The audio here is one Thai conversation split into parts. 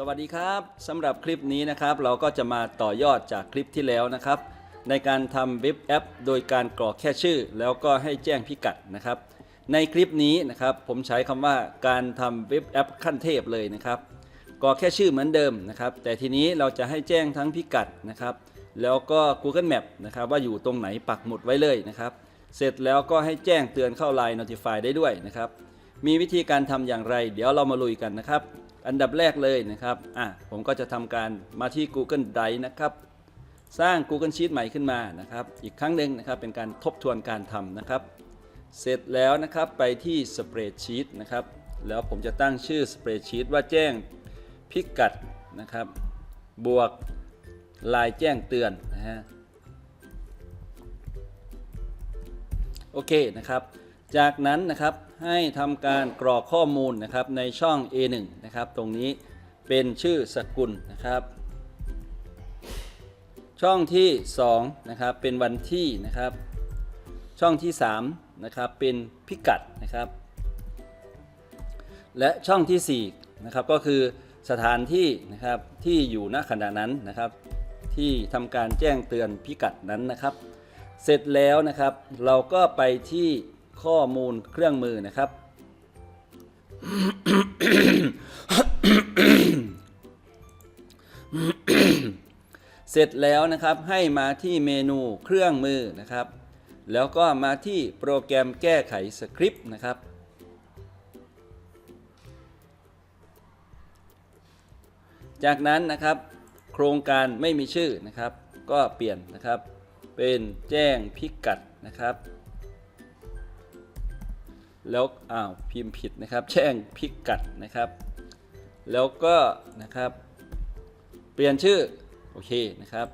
สวัสดีครับสำหรับคลิปนี้นะครับ เราก็จะมาต่อยอดจากคลิปที่แล้วนะครับ ในการทำเว็บแอป โดยการกรอกแค่ชื่อ แล้วก็ให้แจ้งพิกัดนะครับ ในคลิปนี้นะครับ ผมใช้คำว่าการทำเว็บแอปขั้นเทพเลยนะครับกรอกแค่ชื่อเหมือนเดิมนะครับ แต่ทีนี้เราจะให้แจ้งทั้งพิกัดนะครับ แล้วก็ Google Map นะครับ ว่าอยู่ตรงไหนปักหมุดไว้เลยนะครับ เสร็จแล้วก็ให้แจ้งเตือนเข้า Line Notify ได้ด้วยนะครับ มีวิธีการทำอย่างไร เดี๋ยวเรามาลุยกันนะครับ อันดับแรกเลยนะครับอะผมก็จะทำการมาที่ Google Drive นะครับ สร้าง Google Sheet ใหม่ขึ้นมานะครับ อีกครั้งหนึ่งนะครับเป็นการทบทวนการทำนะครับ เสร็จแล้วนะครับไปที่ Spreadsheet นะครับ แล้วผมจะตั้งชื่อ Spreadsheet ว่าแจ้งพิกัดนะครับ บวกลายแจ้งเตือนนะฮะโอเคนะครับ จากนั้นนะครับให้ทำการกรอกข้อมูลนะครับในช่อง A1 นะครับ ตรงนี้เป็นชื่อสกุลนะครับ ช่องที่2นะครับเป็นวันที่นะครับ ช่องที่3นะครับเป็นพิกัดนะครับ และช่องที่4นะครับก็คือสถานที่นะครับที่อยู่ณขณะนั้นนะครับ ที่ทำการแจ้งเตือนพิกัดนั้นนะครับ เสร็จแล้วนะครับเราก็ไปที่ ข้อมูลเครื่องมือนะครับ เสร็จแล้วนะครับให้มาที่เมนูเครื่องมือนะครับ แล้วก็มาที่โปรแกรมแก้ไขสคริปต์นะครับจากนั้นนะครับโครงการไม่มีชื่อนะครับ ก็เปลี่ยนนะครับ เป็นแจ้งพิกัดนะครับ แล้วอ้าวพิมพ์ผิดนะครับแจ้งพิกัดนะครับ แล้วก็นะครับ เปลี่ยนชื่อโอเคนะครับ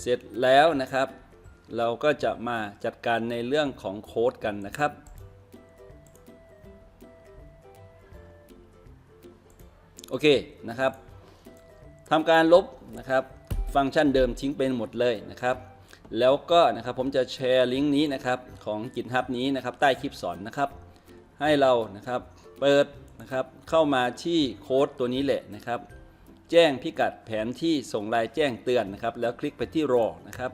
เสร็จแล้วนะครับ เราก็จะมาจัดการในเรื่องของโค้ดกันนะครับโอเคนะครับทำการลบนะครับฟังก์ชันเดิมทิ้งเป็นหมดเลยนะครับ แล้วก็นะครับผมจะแชร์ลิงก์นี้นะครับของ GitHub นี้นะครับใต้คลิปสอนนะครับ ให้เรานะครับ เปิดนะครับเข้ามาที่โค้ดตัวนี้แหละนะครับ แจ้งพิกัดแผนที่ส่งรายแจ้งเตือนนะครับ แล้วคลิกไปที่รอนะครับ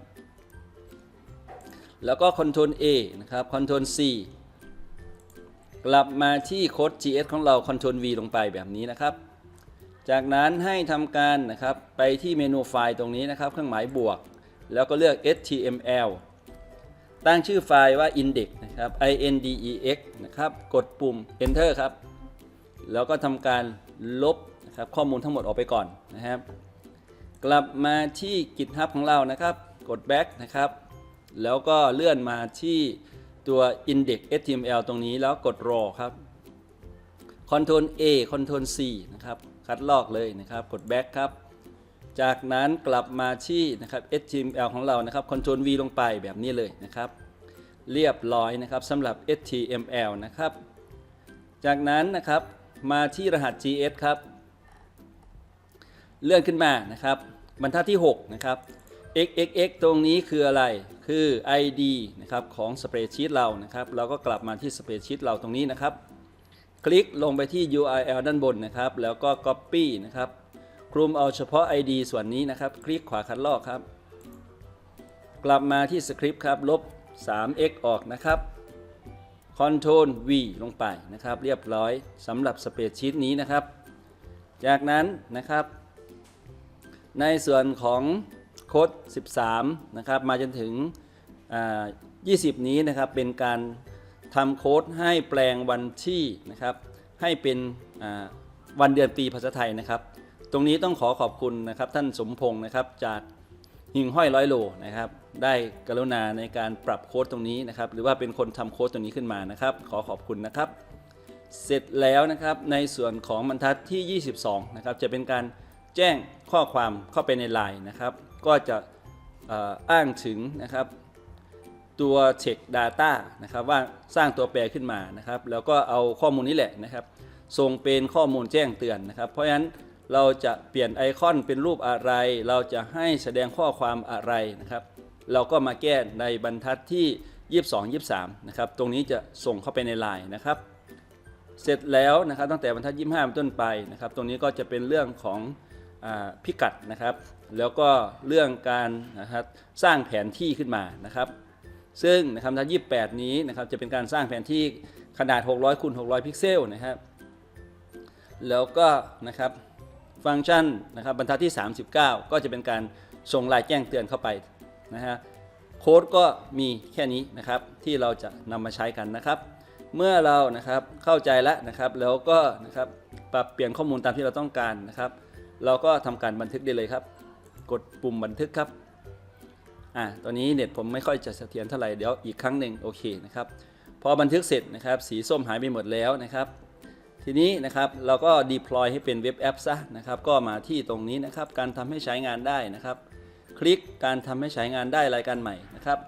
แล้วก็ Ctrl A นะครับ Ctrl C กลับมาที่โค้ด GS ของเรา Ctrl V ลงไปแบบนี้นะครับ จากนั้นให้ทำการนะครับไปที่เมนูไฟล์ตรงนี้นะครับ เครื่องหมายบวก แล้วก็เลือก html ตั้งชื่อไฟล์ว่า index ครับ index นะครับ กดปุ่ม enter ครับ แล้วก็ทำการลบนะครับข้อมูลทั้งหมดออกไปก่อนนะครับ กลับมาที่ GitHub ของเรานะครับ กด back นะครับ แล้วก็เลื่อนมาที่ตัว index html ตรงนี้แล้วกด raw ครับ Ctrl A Ctrl C นะครับ คัดลอกเลยนะครับ กด back ครับจากนั้นกลับมาที่นะครับ HTML ของเรานะครับ Ctrl V ลงไปแบบนี้เลยนะครับ เรียบร้อยนะครับสำหรับ HTML นะครับ จากนั้นนะครับมาที่รหัส GS ครับ เลื่อนขึ้นมานะครับ บรรทัดที่ 6 นะครับ xxx ตรงนี้คืออะไร คือ ID นะครับของ Spreadsheet เรานะครับ เราก็กลับมาที่ Spreadsheet เราตรงนี้นะครับ คลิกลงไปที่ URL ด้านบนนะครับ แล้วก็ Copy นะครับ คลุมเอาเฉพาะ ID ส่วนนี้นะครับ คลิกขวาคัดลอกครับ กลับมาที่สคริปต์ครับ ลบ 3x ออกนะครับ Ctrl V ลงไปนะครับ เรียบร้อยสำหรับสเปรดชีตนี้นะครับ จากนั้นนะครับ ในส่วนของโค้ด 13 นะครับ มาจนถึงอ่า20 นี้นะครับ เป็นการทำโค้ดให้แปลงวันที่นะครับ ให้เป็นวันเดือนปีภาษาไทยนะครับ ตรงนี้ต้องขอขอบคุณนะครับท่านสมพงศ์นะครับจาก หิ่งห้อยร้อยโลนะครับ ได้กรุณาในการปรับโค้ดตรงนี้นะครับ หรือว่าเป็นคนทำโค้ดตรงนี้ขึ้นมานะครับ ขอขอบคุณนะครับ เสร็จแล้วนะครับในส่วนของบรรทัดที่ 22 นะครับ จะเป็นการแจ้งข้อความเข้าไปในไลน์นะครับ ก็จะอ่ออ้างถึงนะครับตัว Check Data นะครับว่าสร้างตัวแปรขึ้นมานะครับ แล้วก็เอาข้อมูลนี้แหละนะครับ ส่งเป็นข้อมูลแจ้งเตือนนะครับ เพราะฉะนั้น เราจะเปลี่ยนไอคอนเป็นรูปอะไร เราจะให้แสดงข้อความอะไรนะครับ เราก็มาแก้ในบรรทัดที่ 22 23 นะครับ ตรงนี้จะส่งเข้าไปในไลน์นะครับ เสร็จแล้วนะครับตั้งแต่บรรทัด 25เป็นต้นไปนะครับ ตรงนี้ก็จะเป็นเรื่องของอพิกัดนะครับ แล้วก็เรื่องการนะครับสร้างแผนที่ขึ้นมานะครับ ซึ่งนะครับบรรทัด28 นี้นะครับจะเป็นการสร้างแผนที่ขนาด 600คูณ600 พิกเซลนะครับ แล้วก็นะครับ ฟังก์ชันนะครับบรรทัดที่ 39 ก็จะเป็นการส่งรายแจ้งเตือนเข้าไปนะฮะโค้ดก็มีแค่นี้นะครับที่เราจะนำมาใช้กันนะครับ เมื่อเรานะครับเข้าใจแล้วนะครับแล้วก็นะครับปรับเปลี่ยนข้อมูลตามที่เราต้องการนะครับ เราก็ทำการบันทึกได้เลยครับ กดปุ่มบันทึกครับอ่าตอนนี้เน็ตผมไม่ค่อยจะเสถียรเท่าไหร่เดี๋ยวอีกครั้งหนึ่งโอเคนะครับพอบันทึกเสร็จนะครับ สีส้มหายไปหมดแล้วนะครับ ทีนี้นะครับเราก็ deploy ให้เป็นเว็บแอปซะนะครับก็มาที่ตรงนี้นะครับการทำให้ใช้งานได้นะครับ คลิกการทำให้ใช้งานได้รายการใหม่นะครับ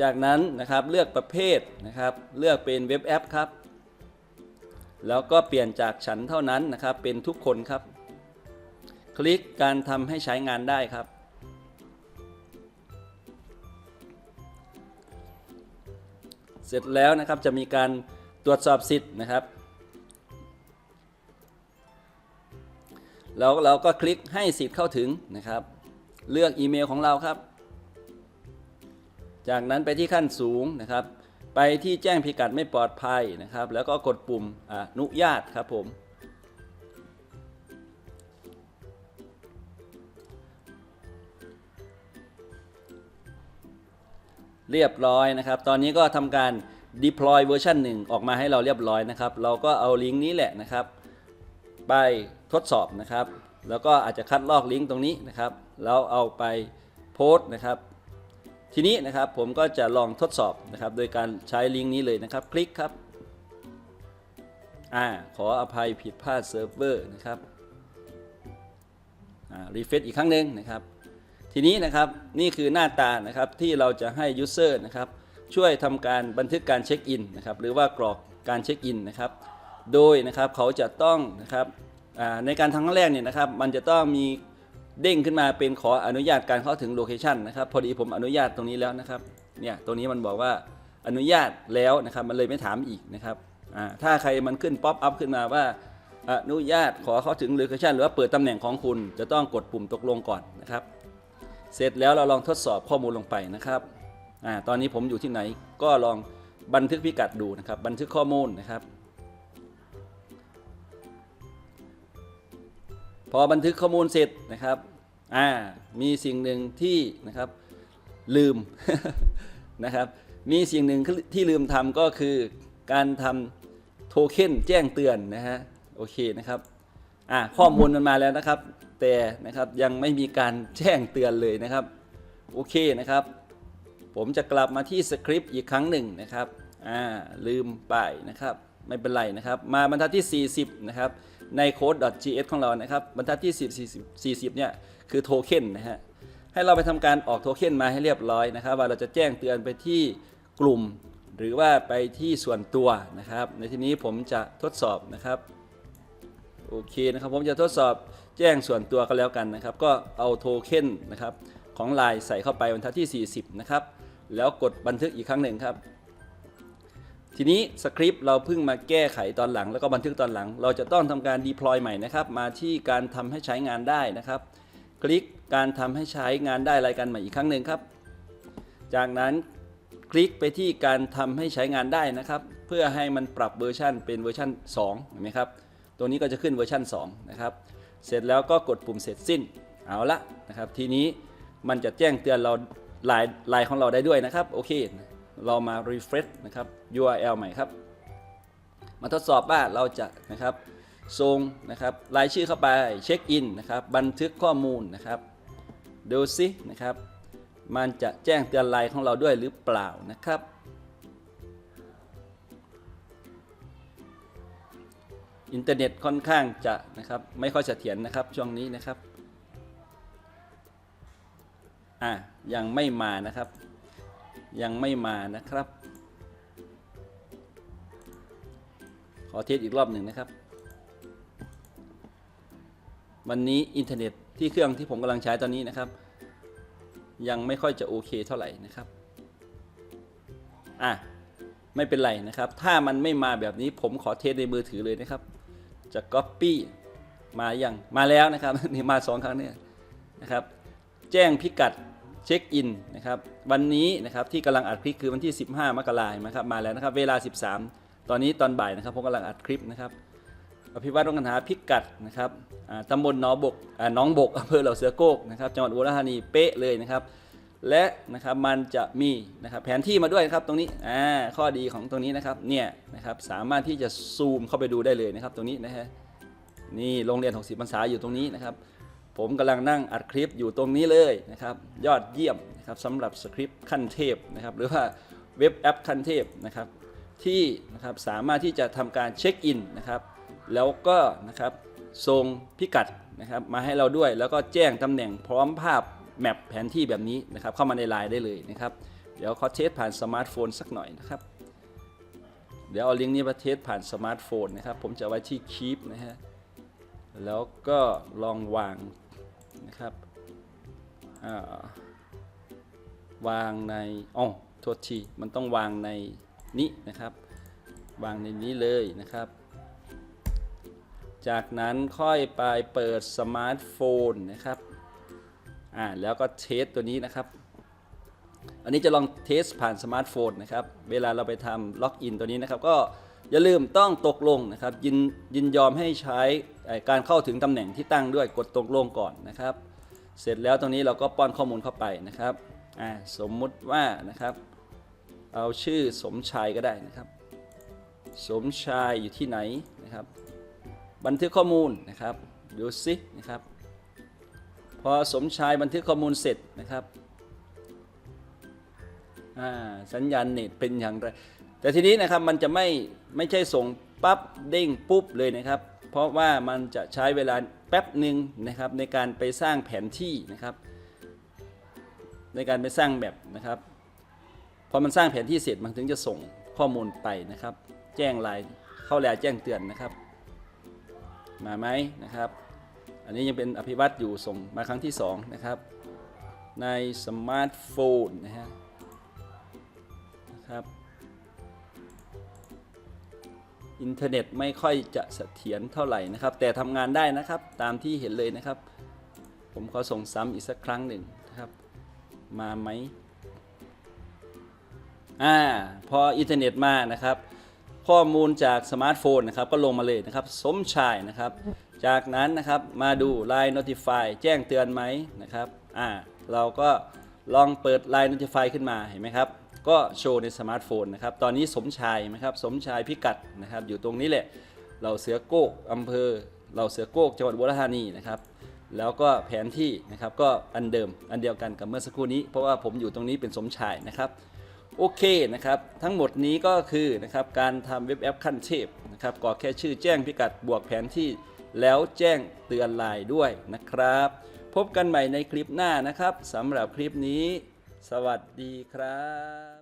จากนั้นนะครับเลือกประเภทนะครับ เลือกเป็นเว็บแอปครับ แล้วก็เปลี่ยนจากฉันเท่านั้นนะครับเป็นทุกคนครับ คลิกการทำให้ใช้งานได้ครับเสร็จแล้วนะครับจะมีการ ตรวจสอบสิทธิ์นะครับ แล้วเราก็คลิกให้สิทธิ์เข้าถึงนะครับ เลือกอีเมลของเราครับ จากนั้นไปที่ขั้นสูงนะครับ ไปที่แจ้งพิกัดไม่ปลอดภัยนะครับ แล้วก็กดปุ่มอนุญาตครับผมเรียบร้อยนะครับ ตอนนี้ก็ทำการ deploy เวอร์ชัน1ออกมาให้เราเรียบร้อยนะครับ เราก็เอาลิงก์นี้แหละนะครับ ไปทดสอบนะครับ แล้วก็อาจจะคัดลอกลิงก์ตรงนี้นะครับ แล้วเอาไปโพสต์นะครับ ทีนี้นะครับผมก็จะลองทดสอบนะครับ โดยการใช้ลิงก์นี้เลยนะครับ คลิกครับ อ่า ขออภัยผิดพลาดเซิร์ฟเวอร์นะครับ อ่า รีเฟซอีกครั้งหนึ่งนะครับ ทีนี้นะครับ นี่คือหน้าตานะครับที่เราจะให้ User นะครับ ช่วยทำการบันทึกการเช็คอินนะครับหรือว่ากรอกการเช็คอินนะครับโดยนะครับเขาจะต้องนะครับในการทำครั้งแรกเนี่ยนะครับมันจะต้องมีเด้งขึ้นมาเป็นขออนุญาตการเข้าถึงโลเคชันนะครับพอดีผมอนุญาตตรงนี้แล้วนะครับเนี่ยตรงนี้มันบอกว่าอนุญาตแล้วนะครับมันเลยไม่ถามอีกนะครับถ้าใครมันขึ้นป๊อปอัพขึ้นมาว่าอนุญาตขอเข้าถึงโลเคชันหรือว่าเปิดตำแหน่งของคุณจะต้องกดปุ่มตกลงก่อนนะครับ เสร็จแล้วเราลองทดสอบข้อมูลลงไปนะครับ อ่าตอนนี้ผมอยู่ที่ไหนก็ลองบันทึกพิกัดดูนะครับ บันทึกข้อมูลนะครับ พอบันทึกข้อมูลเสร็จนะครับอ่ามีสิ่งหนึ่งที่นะครับลืมนะครับ มีสิ่งหนึ่งที่ลืมทำก็คือการทำโทเค็นแจ้งเตือนนะฮะโอเคนะครับอะข้อมูลมันมาแล้วนะครับ แต่นะครับยังไม่มีการแจ้งเตือนเลยนะครับ โอเคนะครับ ผมจะกลับมาที่สคริปต์อีกครั้งหนึ่งนะครับอ่าลืมไปนะครับไม่เป็นไรนะครับ มาบรรทัดที่ 40 นะครับ ใน code.gs ของเรานะครับ บรรทัดที่10 40 40 เนี่ย คือโทเค็นนะฮะ ให้เราไปทำการออกโทเค็นมาให้เรียบร้อยนะครับ ว่าเราจะแจ้งเตือนไปที่กลุ่ม หรือว่าไปที่ส่วนตัวนะครับ ในที่นี้ผมจะทดสอบนะครับ โอเคนะครับ ผมจะทดสอบแจ้งส่วนตัวกันแล้วกันนะครับ ก็เอาโทเค็นนะครับของ Line ใส่เข้าไปบรรทัดที่ 40 นะครับ แล้วกดบันทึกอีกครั้งหนึ่งครับ ทีนี้สคริปต์เราเพิ่งมาแก้ไขตอนหลัง แล้วก็บันทึกตอนหลัง เราจะต้องทำการ deploy ใหม่นะครับมาที่การทำให้ใช้งานได้นะครับ คลิกการทำให้ใช้งานได้รายการใหม่อีกครั้งหนึ่งครับ จากนั้นคลิกไปที่การทำให้ใช้งานได้นะครับ เพื่อให้มันปรับเวอร์ชันเป็นเวอร์ชัน2เห็นไหมครับตัวนี้ก็จะขึ้นเวอร์ชัน2นะครับเสร็จแล้วก็กดปุ่มเสร็จสิ้นเอาละนะครับ ทีนี้มันจะแจ้งเตือนเรา ลายลายของเราได้ด้วยนะครับ โอเค เรามา refresh นะครับ URL ใหม่ครับ มาทดสอบว่าเราจะนะครับส่งนะครับรายชื่อเข้าไปเช็คอินนะครับ บันทึกข้อมูลนะครับดูซินะครับ มันจะแจ้งเตือนไลน์ของเราด้วยหรือเปล่านะครับ อินเทอร์เน็ตค่อนข้างจะนะครับ ไม่ค่อยเสถียรนะครับช่วงนี้นะครับ อะยังไม่มานะครับ ยังไม่มานะครับ ขอเทสอีกรอบหนึ่งนะครับ วันนี้อินเทอร์เน็ตที่เครื่องที่ผมกำลังใช้ตอนนี้นะครับ ยังไม่ค่อยจะโอเคเท่าไหร่นะครับอะไม่เป็นไรนะครับ ถ้ามันไม่มาแบบนี้ผมขอเทสในมือถือเลยนะครับ จะ Copy มายังมาแล้วนะครับนี่มาสองครั้งเนี่ยนะครับ แจ้งพิกัด เช็คอินนะครับวันนี้นะครับที่กำลังอัดคลิปคือวันที่ 15 มกราคมนะครับมาแล้วนะครับเวลา 13 ตอนนี้ตอนบ่ายนะครับผมกำลังอัดคลิปนะครับอภิวัตรวงกันหาพิกัดนะครับตำบลหนองบกน้องบกอำเภอเหล่าเสือโกกนะครับจังหวัดอุดรธานีเป๊ะเลยนะครับและนะครับมันจะมีนะครับแผนที่มาด้วยนะครับตรงนี้อ่าข้อดีของตรงนี้นะครับเนี่ยนะครับสามารถที่จะซูมเข้าไปดูได้เลยนะครับตรงนี้นะฮะนี่โรงเรียน 60พรรษาอยู่ตรงนี้นะครับ ผมกำลังนั่งอัดคลิปอยู่ตรงนี้เลยนะครับยอดเยี่ยมนะครับสำหรับสคริปต์ขั้นเทพนะครับหรือว่าเว็บแอปขั้นเทพนะครับที่นะครับสามารถที่จะทำการเช็คอินนะครับแล้วก็นะครับส่งพิกัดนะครับมาให้เราด้วยแล้วก็แจ้งตำแหน่งพร้อมภาพแมปแผนที่แบบนี้นะครับเข้ามาในไลน์ได้เลยนะครับเดี๋ยวขอเทสผ่านสมาร์ทโฟนสักหน่อยนะครับเดี๋ยวเอาลิงก์นี้มาเทสผ่านสมาร์ทโฟนนะครับผมจะไว้ที่คีปนะฮะแล้วก็ลองวาง นะครับาวางในอ๋อโทษทีมันต้องวางในนี้นะครับ วางในนี้เลยนะครับ จากนั้นค่อยไปเปิดสมาร์ทโฟนนะครับอ่าแล้วก็เทสตัวนี้นะครับ อันนี้จะลองเทสผ่านสมาร์ทโฟนนะครับ เวลาเราไปทำล็อกอินตัวนี้นะครับ ก็อย่าลืมต้องตกลงนะครับ ยินยินยอมให้ใช้ การเข้าถึงตำแหน่งที่ตั้งด้วยกดตกลงก่อนนะครับ เสร็จแล้วตรงนี้เราก็ป้อนข้อมูลเข้าไปนะครับสมมุติว่านะครับเอาชื่อสมชายก็ได้นะครับ สมชายอยู่ที่ไหนนะครับ บันทึกข้อมูลนะครับดูสินะครับ พอสมชายบันทึกข้อมูลเสร็จนะครับสัญญาณเน็ตเป็นอย่างไร แต่ทีนี้นะครับมันจะไม่ไม่ใช่ส่งปั๊บเด้งปุ๊บเลยนะครับ เพราะว่ามันจะใช้เวลาแป๊บหนึ่งนะครับในการไปสร้างแผนที่นะครับ ในการไปสร้างแบบนะครับพอมันสร้างแผนที่เสร็จมันถึงจะส่งข้อมูลไปนะครับ แจ้งไลน์เข้าแลแจ้งเตือนนะครับ มาไหมนะครับ อันนี้ยังเป็นอภิวัตอยู่ส่งมาครั้งที่สองนะครับในสมาร์ทโฟนนะฮะนะครับ อินเทอร์เน็ตไม่ค่อยจะเสถียรเท่าไหร่นะครับ แต่ทำงานได้นะครับตามที่เห็นเลยนะครับ ผมขอส่งซ้ำอีกสักครั้งหนึ่งนะครับ มาไหมอ่าพออินเทอร์เน็ตมานะครับ ข้อมูลจากสมาร์ทโฟนนะครับก็ลงมาเลยนะครับ สมชายนะครับ จากนั้นนะครับมาดู Line Notify แจ้งเตือนไหมนะครับอ่าเราก็ลองเปิด Line Notify ขึ้นมาเห็นไหมครับ ก็โชว์ในสมาร์ทโฟนนะครับ ตอนนี้สมชายไหมครับสมชายพิกัดนะครับ อยู่ตรงนี้แหละเราเสือโกกอำเภอเราเสือโกกจังหวัดอุบลราชธานีนะครับ แล้วก็แผนที่นะครับก็อันเดิมอันเดียวกันกับเมื่อสักครู่นี้ เพราะว่าผมอยู่ตรงนี้เป็นสมชายนะครับโอเคนะครับ ทั้งหมดนี้ก็คือนะครับการทำเว็บแอปขั้นเทพนะครับกรอกแค่ชื่อแจ้งพิกัดบวกแผนที่ แล้วแจ้งเตือนไลน์ด้วยนะครับ พบกันใหม่ในคลิปหน้านะครับสำหรับคลิปนี้ สวัสดีครับ